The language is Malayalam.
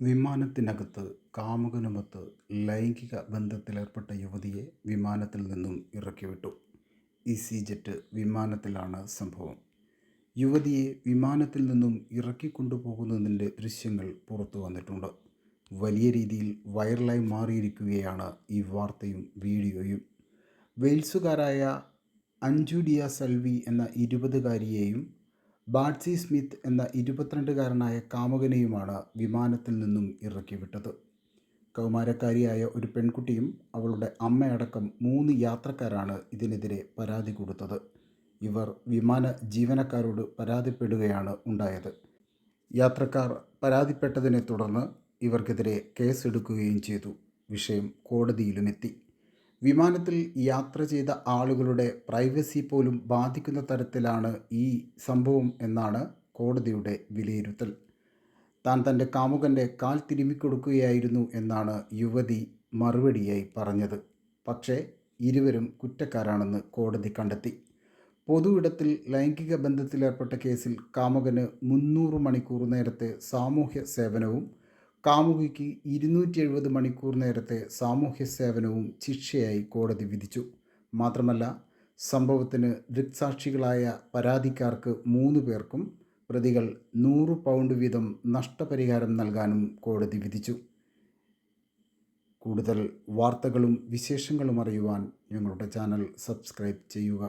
വിമാനത്തിനകത്ത് കാമുകനുമൊത്ത് ലൈംഗിക ബന്ധത്തിലേർപ്പെട്ട യുവതിയെ വിമാനത്തിൽ നിന്നും ഇറക്കിവിട്ടു. ഇസിജെറ്റ് വിമാനത്തിലാണ് സംഭവം. യുവതിയെ വിമാനത്തിൽ നിന്നും ഇറക്കിക്കൊണ്ടുപോകുന്നതിന്റെ ദൃശ്യങ്ങൾ പുറത്തു വന്നിട്ടുണ്ട്. വലിയ രീതിയിൽ വൈറലായി മാറിയിരിക്കുകയാണ് ഈ വാർത്തയും വീഡിയോയും. വെയിൽസുകാരായ അഞ്ജുഡിയ സൽവി എന്ന ഇരുപതുകാരിയെയും ബാഡ്സി സ്മിത്ത് എന്ന ഇരുപത്തിരണ്ടുകാരനായ കാമുകനെയുമാണ് വിമാനത്തിൽ നിന്നും ഇറക്കിവിട്ടത്. കൗമാരക്കാരിയായ ഒരു പെൺകുട്ടിയും അവളുടെ അമ്മയടക്കം മൂന്ന് യാത്രക്കാരാണ് ഇതിനെതിരെ പരാതി കൊടുത്തത്. ഇവർ വിമാന ജീവനക്കാരോട് പരാതിപ്പെടുകയാണ് ഉണ്ടായത്. യാത്രക്കാർ പരാതിപ്പെട്ടതിനെ തുടർന്ന് ഇവർക്കെതിരെ കേസെടുക്കുകയും ചെയ്തു. വിഷയം കോടതിയിലുമെത്തി വിമാനത്തിൽ യാത്ര ചെയ്ത ആളുകളുടെ പ്രൈവസി പോലും ബാധിക്കുന്ന തരത്തിലാണ് ഈ സംഭവം എന്നാണ് കോടതിയുടെ വിലയിരുത്തൽ. താൻ തന്റെ കാമുകന്റെ കാൽ തിരുമിക്കൊടുക്കുകയായിരുന്നു എന്നാണ് യുവതി മറുപടിയായി പറഞ്ഞത്. പക്ഷേ ഇരുവരും കുറ്റക്കാരാണെന്ന് കോടതി കണ്ടെത്തി. പൊതു ഇടത്തിൽ ലൈംഗിക ബന്ധത്തിലേർപ്പെട്ട കേസിൽ കാമുകന് മുന്നൂറ് മണിക്കൂർ നേരത്തെ സാമൂഹ്യ സേവനവും കാമുകിക്ക് ഇരുന്നൂറ്റി എഴുപത് മണിക്കൂർ നേരത്തെ സാമൂഹ്യ സേവനവും ശിക്ഷയായി കോടതി വിധിച്ചു. മാത്രമല്ല സംഭവത്തിന് ദൃക്സാക്ഷികളായ പരാതിക്കാർക്ക് മൂന്ന് പേർക്കും പ്രതികൾ നൂറ് പൗണ്ട് വീതം നഷ്ടപരിഹാരം നൽകാനും കോടതി വിധിച്ചു. കൂടുതൽ വാർത്തകളും വിശേഷങ്ങളും അറിയുവാൻ ഞങ്ങളുടെ ചാനൽ സബ്സ്ക്രൈബ് ചെയ്യുക.